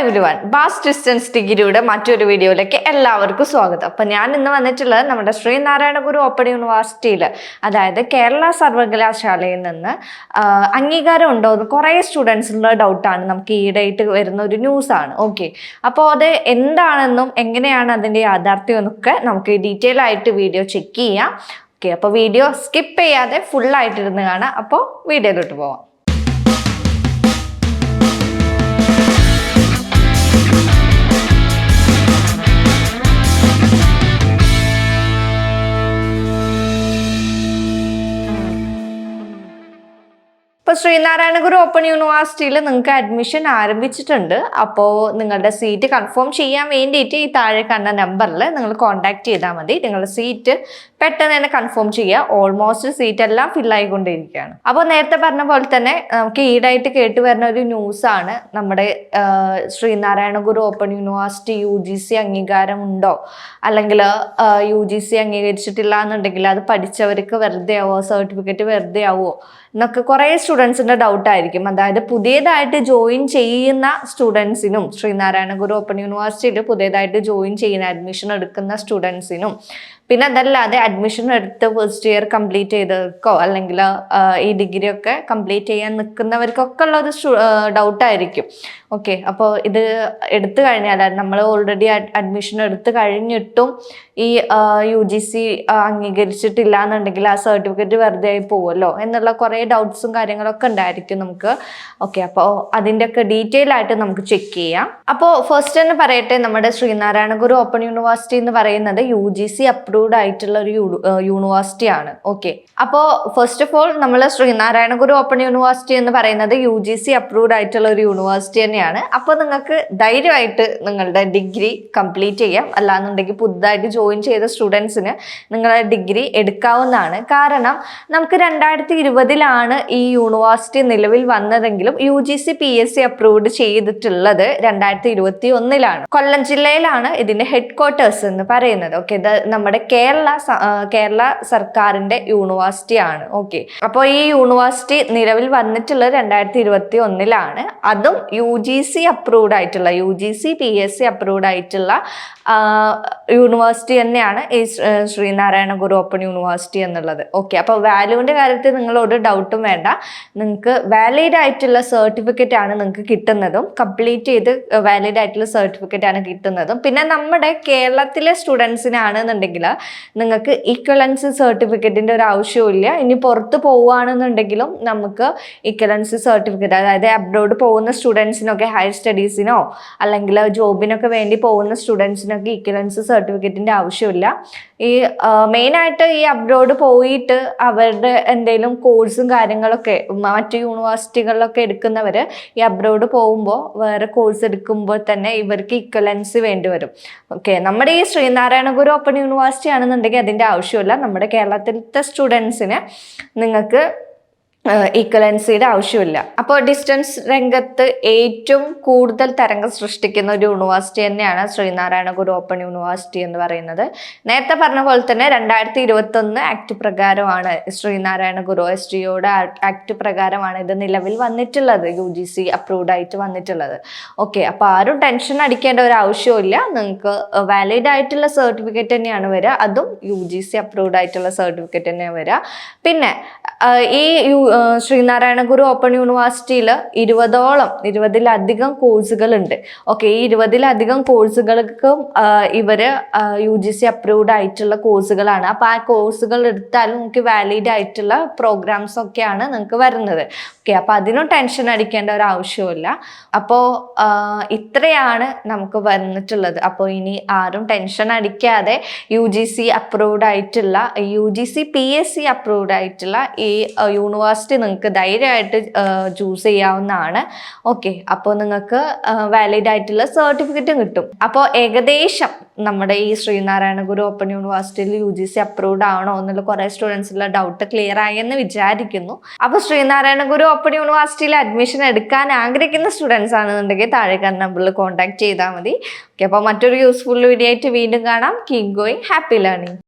everyone bass distance ഡിഗ്രിയുടെ മറ്റൊരു വീഡിയോയിലേക്ക് എല്ലാവർക്കും സ്വാഗതം. അപ്പം ഞാൻ ഇന്ന് വന്നിട്ടുള്ളത് നമ്മുടെ ശ്രീനാരായണ ഗുരു ഓപ്പൺ യൂണിവേഴ്സിറ്റിയിൽ അതായത് കേരള സർവകലാശാലയിൽ നിന്ന് അംഗീകാരം ഉണ്ടോ എന്ന് കുറേ സ്റ്റുഡൻസിനുള്ള ഡൗട്ടാണ് നമുക്ക് ഈയിടെയായിട്ട് വരുന്ന ഒരു ന്യൂസാണ് ഓക്കെ അപ്പോൾ അത് എന്താണെന്നും എങ്ങനെയാണ് അതിന്റെ യാഥാർത്ഥ്യം എന്നൊക്കെ നമുക്ക് ഡീറ്റെയിൽ ആയിട്ട് വീഡിയോ ചെക്ക് ചെയ്യാം. ഓക്കെ അപ്പോൾ വീഡിയോ സ്കിപ്പ് ചെയ്യാതെ ഫുള്ളായിട്ടിരുന്ന് കാണാം. അപ്പോൾ വീഡിയോയിലോട്ട് പോവാം. ശ്രീനാരായണ ഗുരു ഓപ്പൺ യൂണിവേഴ്സിറ്റിയിൽ നിങ്ങൾക്ക് അഡ്മിഷൻ ആരംഭിച്ചിട്ടുണ്ട്. അപ്പോൾ നിങ്ങളുടെ സീറ്റ് കൺഫേം ചെയ്യാൻ വേണ്ടിയിട്ട് ഈ താഴെ കണ്ട നമ്പറിൽ നിങ്ങൾ കോൺടാക്ട് ചെയ്താൽ മതി. നിങ്ങളുടെ സീറ്റ് പെട്ടെന്ന് തന്നെ കൺഫേം ചെയ്യുക. ഓൾമോസ്റ്റ് സീറ്റ് എല്ലാം ഫില്ലായിക്കൊണ്ടിരിക്കുകയാണ് അപ്പോൾ നേരത്തെ പറഞ്ഞ പോലെ തന്നെ നമുക്ക് ഈടായിട്ട് കേട്ട് വരുന്ന ഒരു ന്യൂസാണ് നമ്മുടെ Sreenarayana Guru open university U G C അംഗീകാരം ഉണ്ടോ? അല്ലെങ്കിൽ യു ജി സി അംഗീകരിച്ചിട്ടില്ല എന്നുണ്ടെങ്കിൽ അത് പഠിച്ചവർക്ക് വെറുതെ ആവോ സർട്ടിഫിക്കറ്റ് വെറുതെ ആവോ എന്നൊക്കെ കുറേ സ്റ്റുഡൻസിന്റെ ഡൗട്ടായിരിക്കും അതായത് പുതിയതായിട്ട് ജോയിൻ ചെയ്യുന്ന സ്റ്റുഡൻസിനും ശ്രീനാരായണ ഗുരു ഓപ്പൺ യൂണിവേഴ്സിറ്റിയിൽ പുതിയതായിട്ട് ജോയിൻ ചെയ്യുന്ന അഡ്മിഷൻ എടുക്കുന്ന സ്റ്റുഡൻസിനും പിന്നെ അതല്ലാതെ അഡ്മിഷൻ എടുത്ത് ഫസ്റ്റ് ഇയർ കംപ്ലീറ്റ് ചെയ്തവർക്കോ അല്ലെങ്കിൽ ഈ ഡിഗ്രി ഒക്കെ കംപ്ലീറ്റ് ചെയ്യാൻ നിൽക്കുന്നവർക്കൊക്കെ ഉള്ള ഒരു ഡൗട്ടായിരിക്കും ഓക്കെ അപ്പോൾ ഇത് എടുത്തു കഴിഞ്ഞാൽ നമ്മൾ ഓൾറെഡി അഡ്മിഷൻ എടുത്തു കഴിഞ്ഞിട്ടും ഈ യു ജി സി അംഗീകരിച്ചിട്ടില്ല എന്നുണ്ടെങ്കിൽ ആ സർട്ടിഫിക്കറ്റ് വെറുതെ ആയി പോവുമല്ലോ എന്നുള്ള കുറേ ഡൗട്ട്സും കാര്യങ്ങളൊക്കെ ഉണ്ടായിരിക്കും നമുക്ക്. ഓക്കെ അപ്പോൾ അതിന്റെയൊക്കെ ഡീറ്റെയിൽ ആയിട്ട് നമുക്ക് ചെക്ക് ചെയ്യാം. അപ്പോൾ ഫസ്റ്റ് തന്നെ പറയട്ടെ നമ്മുടെ ശ്രീനാരായണ ഗുരു ഓപ്പൺ യൂണിവേഴ്സിറ്റി എന്ന് പറയുന്നത് യു ജി സി അപ്രൂവ്ഡ് ആയിട്ടുള്ള ഒരു യൂണിവേഴ്സിറ്റി ആണ്. ഓക്കെ അപ്പോൾ ഫസ്റ്റ് ഓഫ് ഓൾ നമ്മൾ ശ്രീനാരായണ ഗുരു ഓപ്പൺ യൂണിവേഴ്സിറ്റി എന്ന് പറയുന്നത് യു ജി സി അപ്രൂവ്ഡ് ആയിട്ടുള്ള ഒരു യൂണിവേഴ്സിറ്റി തന്നെയാണ്. അപ്പോൾ നിങ്ങൾക്ക് ധൈര്യമായിട്ട് നിങ്ങളുടെ ഡിഗ്രി കംപ്ലീറ്റ് ചെയ്യാം. അല്ലാന്നുണ്ടെങ്കിൽ പുതുതായിട്ട് ജോയിൻ ചെയ്ത സ്റ്റുഡൻസിന് നിങ്ങളുടെ ഡിഗ്രി എടുക്കാവുന്നതാണ്. കാരണം നമുക്ക് രണ്ടായിരത്തി ഇരുപതിലാണ് ഈ യൂണിവേഴ്സിറ്റി നിലവിൽ വന്നതെങ്കിലും U G C P S C approved ചെയ്തിട്ടുള്ളത് രണ്ടായിരത്തി ഇരുപത്തി ഒന്നിലാണ് കൊല്ലം ജില്ലയിലാണ് ഇതിന്റെ ഹെഡ് ക്വാർട്ടേഴ്സ് എന്ന് പറയുന്നത്. ഓക്കെ നമ്മുടെ കേരള കേരള സർക്കാരിന്റെ യൂണിവേഴ്സിറ്റി ആണ് ഓക്കെ. അപ്പോൾ ഈ യൂണിവേഴ്സിറ്റി നിലവിൽ വന്നിട്ടുള്ളത് രണ്ടായിരത്തി ഇരുപത്തി ഒന്നിലാണ് അതും യു ജി സി അപ്രൂവ്ഡ് ആയിട്ടുള്ള U G C P S C approved ആയിട്ടുള്ള യൂണിവേഴ്സിറ്റി തന്നെയാണ് ഈ ശ്രീനാരായണ ഗുരു ഓപ്പൺ യൂണിവേഴ്സിറ്റി എന്നുള്ളത്. ഓക്കെ. അപ്പോൾ വാല്യൂവിന്റെ കാര്യത്തിൽ നിങ്ങളോട് ഡൗട്ടും വേണ്ട. നിങ്ങൾക്ക് വാലിഡ് ആയിട്ടുള്ള സർട്ടിഫിക്കറ്റ് ആണ് നിങ്ങൾക്ക് കിട്ടുന്നതും കംപ്ലീറ്റ് ചെയ്ത് വാലിഡ് ആയിട്ടുള്ള സർട്ടിഫിക്കറ്റ് ആണ് കിട്ടുന്നതും. പിന്നെ നമ്മുടെ കേരളത്തിലെ സ്റ്റുഡൻസിനാണെന്നുണ്ടെങ്കിൽ നിങ്ങൾക്ക് ഇക്വലൻസ് സർട്ടിഫിക്കറ്റിന്റെ ഒരു ആവശ്യമില്ല ഇനി പുറത്ത് പോവുകയാണെന്നുണ്ടെങ്കിലും നമുക്ക് ഇക്വലൻസ് സർട്ടിഫിക്കറ്റ് അതായത് അബ്രോഡ് പോകുന്ന സ്റ്റുഡൻസിനൊക്കെ ഹയർ സ്റ്റഡീസിനോ അല്ലെങ്കിൽ ജോബിനൊക്കെ വേണ്ടി പോകുന്ന സ്റ്റുഡൻസിനൊക്കെ ഇക്വലൻസ് സർട്ടിഫിക്കറ്റിന്റെ ആവശ്യമില്ല. ഈ മെയിനായിട്ട് ഈ അബ്രോഡ് പോയിട്ട് അവരുടെ എന്തെങ്കിലും കോഴ്സും കാര്യങ്ങളൊക്കെ മറ്റ് യൂണിവേഴ്സിറ്റികളിലൊക്കെ എടുക്കുന്നവർ ഈ അബ്രോഡ് പോകുമ്പോൾ വേറെ കോഴ്സ് എടുക്കുമ്പോൾ തന്നെ ഇവർക്ക് ഇക്വലൻസ് വേണ്ടി വരും. ഓക്കെ നമ്മുടെ ഈ ശ്രീനാരായണ ഗുരു ഓപ്പൺ യൂണിവേഴ്സിറ്റി ആണെന്നുണ്ടെങ്കിൽ അതിന്റെ ആവശ്യമില്ല. നമ്മുടെ കേരളത്തിലത്തെ സ്റ്റുഡൻസിന് നിങ്ങൾക്ക് ഈക്വലൻസിയുടെ ആവശ്യമില്ല. അപ്പോൾ ഡിസ്റ്റൻസ് രംഗത്ത് ഏറ്റവും കൂടുതൽ തരംഗം സൃഷ്ടിക്കുന്ന ഒരു യൂണിവേഴ്സിറ്റി തന്നെയാണ് ശ്രീനാരായണ ഗുരു ഓപ്പൺ യൂണിവേഴ്സിറ്റി എന്ന് പറയുന്നത്. നേരത്തെ പറഞ്ഞ പോലെ തന്നെ രണ്ടായിരത്തി ഇരുപത്തൊന്ന് ആക്ട് പ്രകാരമാണ് ശ്രീനാരായണ ഗുരു എസ് ടിയുടെ ആക്ട് പ്രകാരമാണ് ഇത് നിലവിൽ വന്നിട്ടുള്ളത് യു ജി സി അപ്രൂവ്ഡ് ആയിട്ട് വന്നിട്ടുള്ളത്. ഓക്കെ അപ്പോൾ ആരും ടെൻഷൻ അടിക്കേണ്ട ഒരു ആവശ്യമില്ല നിങ്ങൾക്ക് വാലിഡ് ആയിട്ടുള്ള സർട്ടിഫിക്കറ്റ് തന്നെയാണ് വരിക. അതും യു ജി സി അപ്രൂവ്ഡ് ആയിട്ടുള്ള സർട്ടിഫിക്കറ്റ് തന്നെയാണ് വരിക. പിന്നെ ഈ യു ശ്രീനാരായണ ഗുരു ഓപ്പൺ യൂണിവേഴ്സിറ്റിയിൽ ഇരുപതോളം ഇരുപതിലധികം കോഴ്സുകൾ ഉണ്ട് ഓക്കെ ഈ ഇരുപതിലധികം കോഴ്സുകൾക്കും ഇവർ യു ജി സി അപ്രൂവ്ഡ് ആയിട്ടുള്ള കോഴ്സുകളാണ്. അപ്പോൾ ആ കോഴ്സുകൾ എടുത്താൽ നമുക്ക് വാലിഡ് ആയിട്ടുള്ള പ്രോഗ്രാംസ് ഒക്കെയാണ് നിങ്ങൾക്ക് വരുന്നത്. ഓക്കെ അപ്പോൾ അതിനും ടെൻഷൻ അടിക്കേണ്ട ഒരു ആവശ്യമില്ല അപ്പോൾ ഇത്രയാണ് നമുക്ക് വന്നിട്ടുള്ളത്. അപ്പോൾ ഇനി ആരും ടെൻഷൻ അടിക്കാതെ യു ജി സി അപ്രൂവ്ഡ് ആയിട്ടുള്ള U G C P S C approved ആയിട്ടുള്ള ഈ യൂണിവേഴ്സിറ്റി യൂണിവേഴ്സിറ്റി നിങ്ങൾക്ക് ധൈര്യമായിട്ട് ചൂസ് ചെയ്യാവുന്നതാണ്. ഓക്കെ അപ്പോൾ നിങ്ങൾക്ക് വാലിഡ് ആയിട്ടുള്ള സർട്ടിഫിക്കറ്റും കിട്ടും. അപ്പോൾ ഏകദേശം നമ്മുടെ ഈ ശ്രീനാരായണ ഗുരു ഓപ്പൺ യൂണിവേഴ്സിറ്റിയിൽ യു ജി സി അപ്രൂവ്ഡ് ആണോ എന്നുള്ള കുറേ സ്റ്റുഡൻസിലുള്ള ഡൗട്ട് ക്ലിയർ ആയി എന്ന് വിചാരിക്കുന്നു. അപ്പോൾ ശ്രീനാരായണ ഗുരു ഓപ്പൺ യൂണിവേഴ്സിറ്റിയിൽ അഡ്മിഷൻ എടുക്കാൻ ആഗ്രഹിക്കുന്ന സ്റ്റുഡൻസ് ആണെന്നുണ്ടെങ്കിൽ താഴെ കാണുന്ന നമ്പറിൽ കോൺടാക്ട് ചെയ്താൽ മതി. ഓക്കെ അപ്പോൾ മറ്റൊരു യൂസ്ഫുൾ വീഡിയോ ആയിട്ട് വീണ്ടും കാണാം. Keep going happy learning